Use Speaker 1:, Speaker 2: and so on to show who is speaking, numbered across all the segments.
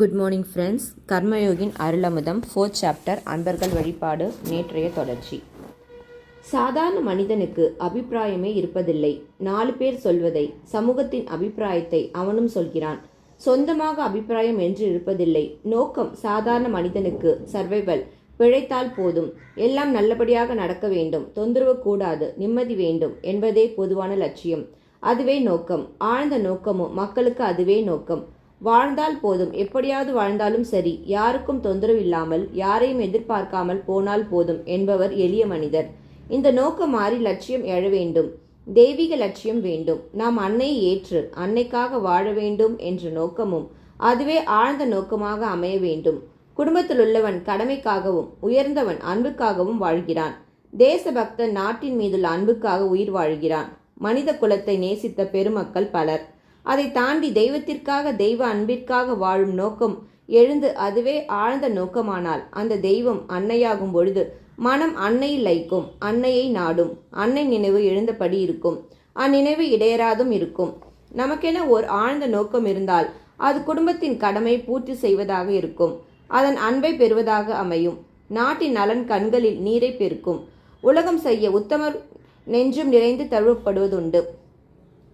Speaker 1: Good morning friends Karmayogin Arulamudham fourth chapter அன்பர்கள் வழிபாடு நேற்றைய தொடர்ச்சி. சாதாரண மனிதனுக்கு அபிப்பிராயமே இருப்பதில்லை. நாலு பேர் சொல்வதை சமூகத்தின் அபிப்பிராயத்தை அவனும் சொல்கிறான். சொந்தமாக அபிப்பிராயம் என்று இருப்பதில்லை. நோக்கம் சாதாரண மனிதனுக்கு சர்வைவல் பிழைத்தால் போதும். எல்லாம் நல்லபடியாக நடக்க வேண்டும். தொந்தரவு கூடாது நிம்மதி வேண்டும் என்பதே பொதுவான லட்சியம். அதுவே நோக்கம். ஆழ்ந்த நோக்கமும் மக்களுக்கு அதுவே நோக்கம். வாழ்ந்தால் போதும். எப்படியாவது வாழ்ந்தாலும் சரி. யாருக்கும் தொந்தரவு இல்லாமல் யாரையும் எதிர்பார்க்காமல் போனால் போதும் என்பவர் எளிய மனிதர். இந்த நோக்கம் மாறி லட்சியம் எழ வேண்டும். தெய்வீக லட்சியம் வேண்டும். நாம் அன்னையை ஏற்று அன்னைக்காக வாழ வேண்டும் என்ற நோக்கமும் அதுவே ஆழ்ந்த நோக்கமாக அமைய வேண்டும். குடும்பத்தில் உள்ளவன் கடமைக்காகவும் உயர்ந்தவன் அன்புக்காகவும் வாழ்கிறான். தேசபக்தன் நாட்டின் மீதுள்ள அன்புக்காக உயிர் வாழ்கிறான். மனித குலத்தை நேசித்த பெருமக்கள் பலர். அதை தாண்டி தெய்வத்திற்காக தெய்வ அன்பிற்காக வாழும் நோக்கம் எழுந்து அதுவே ஆழ்ந்த நோக்கமானால் அந்த தெய்வம் அன்னையாகும் பொழுது மனம் அன்னையில் லைக்கும் அன்னையை நாடும். அன்னை நினைவு எழுந்தபடி இருக்கும். அந்நினைவு இடையராதும் இருக்கும். நமக்கென ஓர் ஆழ்ந்த நோக்கம் இருந்தால் அது குடும்பத்தின் கடமை பூர்த்தி செய்வதாக இருக்கும். அதன் அன்பை பெறுவதாக அமையும். நாட்டின் நலன் கண்களில் நீரை பெருக்கும். உலகம் செய்ய உத்தமர் நெஞ்சும் நிறைந்து தழுவப்படுவதுண்டு.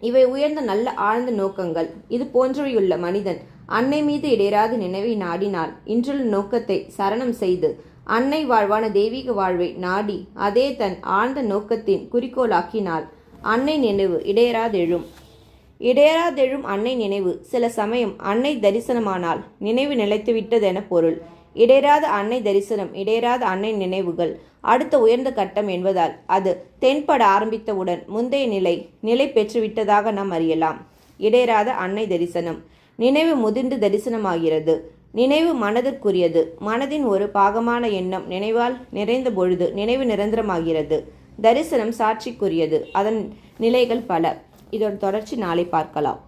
Speaker 1: இவை உயர்ந்த நல்ல ஆழ்ந்த நோக்கங்கள். இது போன்றவையுள்ள மனிதன் அன்னை மீது இடையராது நினைவை நாடினால் இன்றுள்ள நோக்கத்தை சரணம் செய்து அன்னை வாழ்வான தெய்வீக வாழ்வை நாடி அதே தன் ஆழ்ந்த நோக்கத்தின் குறிக்கோளாக்கினால் அன்னை நினைவு இடையராதெழும் இடையராதெழும் அன்னை நினைவு. சில சமயம் அன்னை தரிசனமானால் நினைவு நிலைத்துவிட்டதென பொருள். இடையராத அன்னை தரிசனம் இடையராத அன்னை நினைவுகள். அடுத்த உயர்ந்த கட்டம் என்பதால் அது தென்பட ஆரம்பித்தவுடன் முந்தைய நிலை நிலை பெற்றுவிட்டதாக நாம் அறியலாம். இடையராத அன்னை தரிசனம். நினைவு முதிர்ந்து தரிசனமாகிறது. நினைவு மனதிற்குரியது. மனதின் ஒரு பாகமான எண்ணம் நினைவால் நிறைந்த பொழுது நினைவு நிரந்தரமாகிறது. தரிசனம் சாட்சிக்குரியது. அதன் நிலைகள் பல. இதோட தொடர்ச்சி நாளை பார்க்கலாம்.